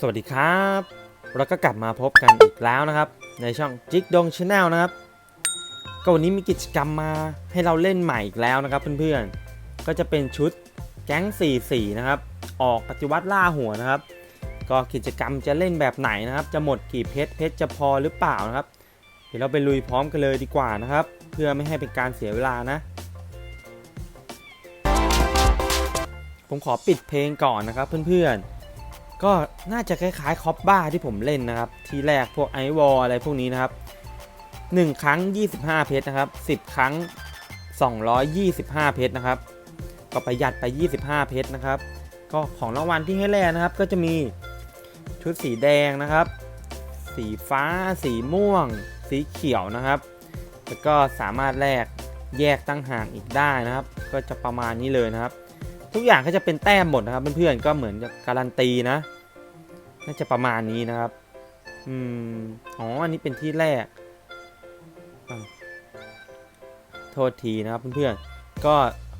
สวัสดีครับ เราก็กลับมาพบกันอีกแล้วนะครับ ในช่องจิกดงชาแนลนะครับ ก็วันนี้มีกิจกรรมมาให้เราเล่นใหม่อีกแล้วนะครับเพื่อนๆ ก็จะเป็นชุดแก๊ง44นะครับ ออกปฏิวัติล่าหัวนะครับ ก็กิจกรรมจะเล่นแบบไหนนะครับ จะหมดกี่เพชรเพชรจะพอหรือเปล่านะครับ เดี๋ยวเราไปลุยพร้อมกันเลยดีกว่านะครับ เพื่อไม่ให้เป็นการเสียเวลานะ ผมขอปิดเพลงก่อนนะครับเพื่อนๆ ก็น่าจะคล้ายๆคอปบ้าที่ผมเล่นนะครับ ที่แรกพวกไอวอลอะไรพวกนี้นะครับ 1 ครั้ง 25 เพชรนะครับ 10 ครั้ง 225 เพชรนะครับ ก็ประหยัดไป 25 เพชรนะครับ ก็ของรางวัลที่ให้แลกนะครับ ก็จะมีชุดสีแดงนะครับ สีฟ้า สีม่วง สีเขียวนะครับ แล้วก็สามารถแลกแยกตั้งห่างอีกได้นะครับ ก็จะประมาณนี้เลยนะครับ ทุกอย่างก็จะเป็นแต้มหมดนะครับเพื่อนๆก็เหมือนการันตีนะ น่าจะประมาณนี้นะครับ อืมอ๋อ อันนี้เป็นที่แรกอะโทษทีนะครับเพื่อนๆ ก็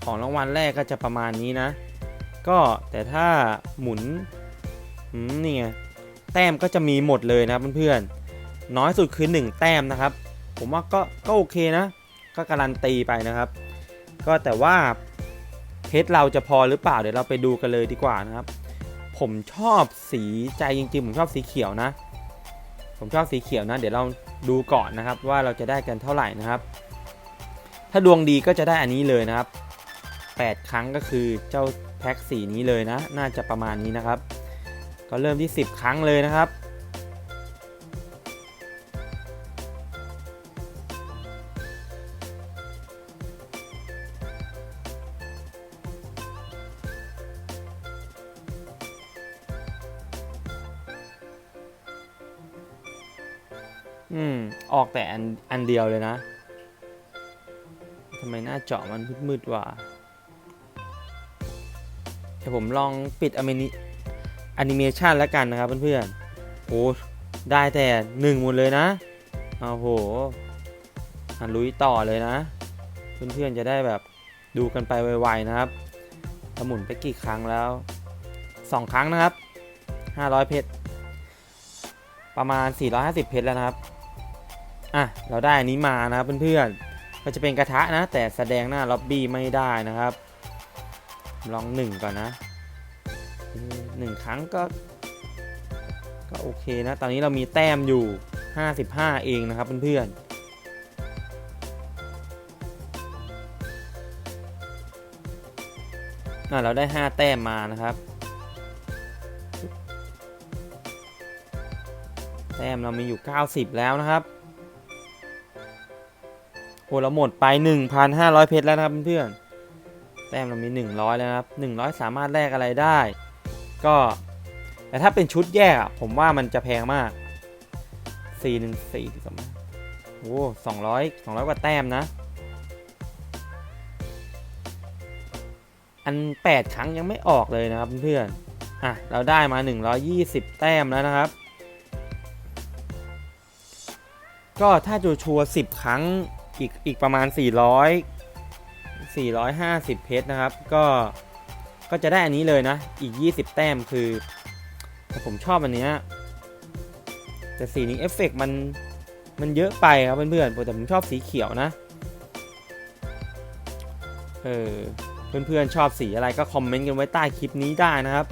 ของรางวัลแรกก็จะประมาณนี้นะ ก็แต่ถ้าหมุนอืมนี่ไงแต้มก็จะมีหมดเลยนะครับเพื่อนๆ น้อยสุดคือ 1 แต้มนะครับ ผมว่าก็ก็โอเคนะ ก็การันตีไปนะครับ ก็แต่ว่า เพชรเราจะพอหรือเปล่าเดี๋ยวเราไปดูกันเลยดีกว่านะครับ ผมชอบสีใจจริงๆ ผมชอบสีเขียวนะ ผมชอบสีเขียวนะ เดี๋ยวเราดูก่อนนะครับ ว่าเราจะได้กันเท่าไหร่นะครับ ถ้าดวงดีก็จะได้อันนี้เลยนะครับ 8 ครั้งก็คือเจ้าแพ็คสีนี้เลยนะ น่าจะประมาณนี้นะครับ ก็เริ่มที่ 10 ครั้งเลยนะครับ อืม ออกแต่อันอันเดียวเลยนะทำไมหน้าเจอมันมืดๆว่ะเดี๋ยวผมลองปิดอเมนิแอนิเมชันแล้วกันนะครับเพื่อนๆโอ้ได้แต่หนึ่งหมดเลยนะโอ้โหอะลุยต่อเลยนะ เพื่อนๆจะได้แบบดูกันไปไวๆนะครับถ้าหมุนไปกี่ครั้งแล้วสองครั้งนะครับ 500 เพชร ประมาณ 450 เพชรแล้วนะครับ อะเราได้อันนี้มานะครับเพื่อนๆก็จะเป็นกระทะนะ แต่แสดงหน้าล็อบบี้ไม่ได้นะครับ ลองหนึ่งก่อนนะหนึ่งครั้งก็ ก็โอเคนะ ตอนนี้เรามีแต้มอยู่ 55 เองนะครับเพื่อนๆอะเราได้ 5 แต้มมานะครับ แต้มเรามีอยู่ 90 แล้วนะครับ โหเราหมดไป 1,500 เพชรแล้วนะครับเพื่อนแต้มเรามี 100 แล้วนะครับ 100 สามารถแลกอะไรได้ ก็ แต่ถ้าเป็นชุดแยกอะผมว่ามันจะแพงมาก 4 1 4ที่สมโอ้200 200กว่าแต้มนะ อัน 8 ครั้งยังไม่ออกเลยนะครับเพื่อนอะ เราได้มา 120 แต้มแล้วนะครับ ก็ถ้าจูชัวร์10 ครั้ง อีกอีกประมาณ 400 450 เพชรนะครับ ก็ก็จะได้อันนี้เลยนะ อีก 20 แต้มคือ แต่ผมชอบอันเนี้ยแต่สีนี้เอฟเฟกต์มันมันเยอะไปครับเพื่อนๆแต่ผมชอบสีเขียวนะ เออเพื่อนๆชอบสีอะไรก็คอมเมนต์กันไว้ใต้คลิปนี้ได้นะครับ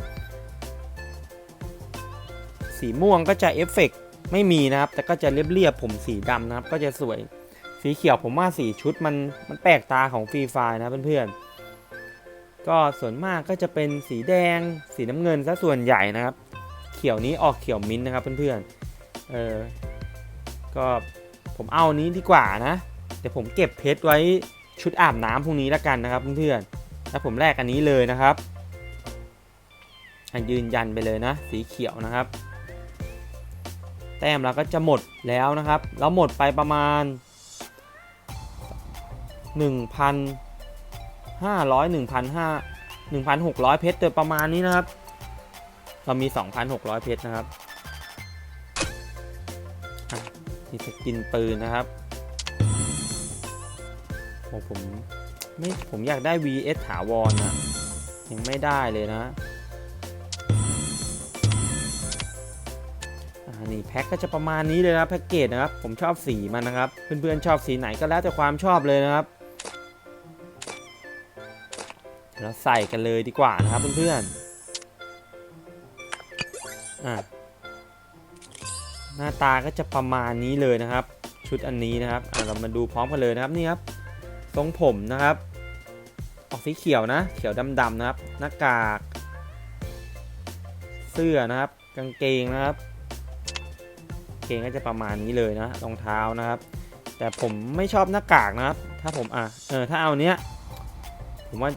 สีม่วงก็จะเอฟเฟกต์ไม่มีนะครับ แต่ก็จะเรียบๆผมสีดำนะครับ ก็จะสวย สีเขียวผมว่าสีชุดมันมันแปลกตาของฟรีไฟนะเพื่อนๆ ก็ส่วนมากก็จะเป็นสีแดง สีน้ำเงินซะส่วนใหญ่นะครับ เขียวนี้ออกเขียวมิ้นท์นะครับเพื่อนๆ เออ ก็ผมเอานี้ดีกว่านะ เดี๋ยวผมเก็บเพชรไว้ชุดอาบน้ำพรุ่งนี้แล้วกันนะครับเพื่อนๆ แล้วผมแลกอันนี้เลยนะครับอะยืนยันไปเลยนะ สีเขียวนะครับ แต้มเราก็จะหมดแล้วนะครับแล้วหมดไปประมาณ 1,500 1,500 1,600 เพชรโดยประมาณนี้นะครับ เรามี 2,600 เพชรนะครับอะนี่สกินปืนนะครับโอ้ผมไม่ผมอยากได้ VS ถาวรนะยังไม่ได้เลยนะอ่านี่แพ็คก็จะประมาณนี้เลยนะแพ็กเกจนะครับ ผมชอบสีมันนะครับ เพื่อนๆชอบสีไหนก็แล้วแต่ความชอบเลยนะครับ เราใส่กันเลยดีกว่านะครับเพื่อนๆอะหน้าตาก็จะประมาณนี้เลยนะครับ ชุดอันนี้นะครับอะเรามาดูพร้อมกันเลยนะครับนี่ครับทรงผมนะครับ ออกสีเขียวนะ เขียวดำๆนะครับ หน้ากาก เสื้อนะครับ กางเกงนะครับเกงก็จะประมาณนี้เลยนะรองเท้านะครับ แต่ผมไม่ชอบหน้ากากนะครับ ถ้าผมอะเออถ้าเอาเนี้ยผมว่า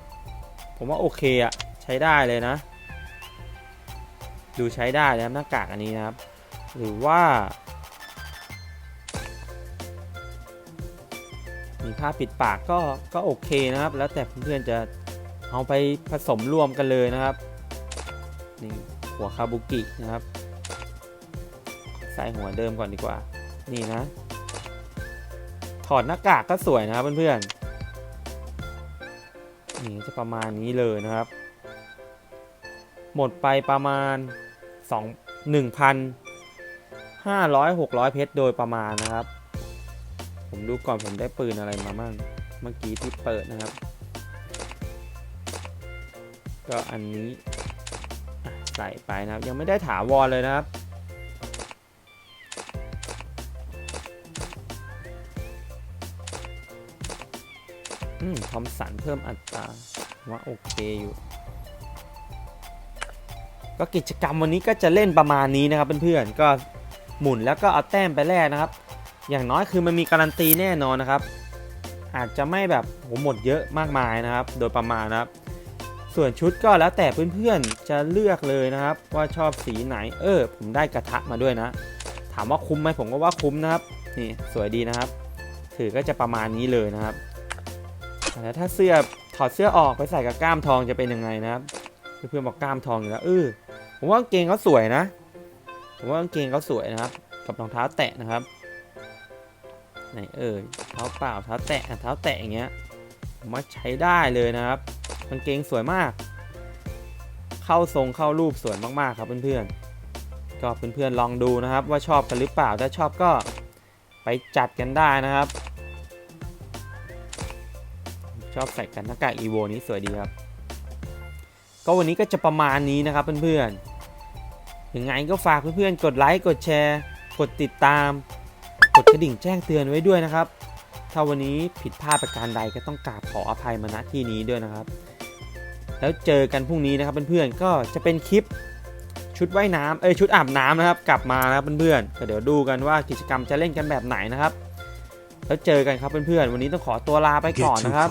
ผมว่าโอเคอะใช้ได้เลยนะ ดูใช้ได้เลยนะครับหน้ากากอันนี้นะครับ หรือว่า มีผ้าปิดปากก็ก็โอเคนะครับ แล้วแต่เพื่อนๆจะเอาไปผสมรวมกันเลยนะครับนี่หัวคาบุกินะครับ ใส่หัวเดิมก่อนดีกว่า นี่นะ ถอดหน้ากากก็สวยนะครับเพื่อนๆ นี่จะประมาณนี้เลยนะครับ หมดไปประมาณ2 1,500 600 เพชรโดยประมาณนะครับ ผมดูก่อนผมได้ปืนอะไรมามั่งเมื่อกี้ที่เปิดนะครับ ก็อันนี้ใส่ไปนะครับ ยังไม่ได้ถาวรเลยนะครับ อมสันเพิ่มอัตราว่าโอเคอยู่ ก็กิจกรรมวันนี้ก็จะเล่นประมาณนี้นะครับเพื่อนๆก็หมุนแล้วก็เอาแต้มไปแลกนะครับ อย่างน้อยคือมันมีการันตีแน่นอนนะครับ อาจจะไม่แบบโหหมดเยอะมากมายนะครับ โดยประมาณนะครับ ส่วนชุดก็แล้วแต่เพื่อนๆจะเลือกเลยนะครับ ว่าชอบสีไหนเออ ผมได้กระทะมาด้วยนะ ถามว่าคุ้มไหมผมก็ว่าคุ้มนะครับ นี่สวยดีนะครับ ถือก็จะประมาณนี้เลยนะครับ แล้วถ้าเสื้อถอดเสื้อออกไปใส่กับกล้ามทองจะเป็นยังไงนะครับเพื่อนๆบอกกล้ามทองอยู่แล้วเออผมว่ากางเกงเขาสวยนะผมว่ากางเกงเขาสวยนะครับ กับรองเท้าแตะนะครับไหนเอ่ยเท้าเปล่าเท้าแตะเท้าแตะอย่างเงี้ยผมว่าใช้ได้เลยนะครับกางเกงสวยมาก เข้าทรงเข้ารูปสวยมากๆครับเพื่อนๆก็เพื่อนๆลองดูนะครับ ว่าชอบกันหรือเปล่าถ้าชอบก็ไปจัดกันได้นะครับ อบใส่กันหน้ากากอีโวนี้สวยดีครับ ก็วันนี้ก็จะประมาณนี้นะครับเพื่อนๆยังไงก็ฝากเพื่อนๆ กดไลค์กดแชร์ กดติดตาม กดกระดิ่งแจ้งเตือนไว้ด้วยนะครับ ถ้าวันนี้ผิดพลาดประการใดก็ต้องกราบขออภัยมาณที่นี้ด้วยนะครับ แล้วเจอกันพรุ่งนี้นะครับเพื่อนๆก็จะเป็นคลิปชุดว่ายน้ำเอ้ยชุดอาบน้ำนะครับ กลับมานะครับเพื่อนๆก็เดี๋ยวดูกันว่ากิจกรรมจะเล่นกันแบบไหนนะครับ แล้วเจอกันครับเพื่อนๆวันนี้ต้องขอตัวลาไปก่อนนะครับ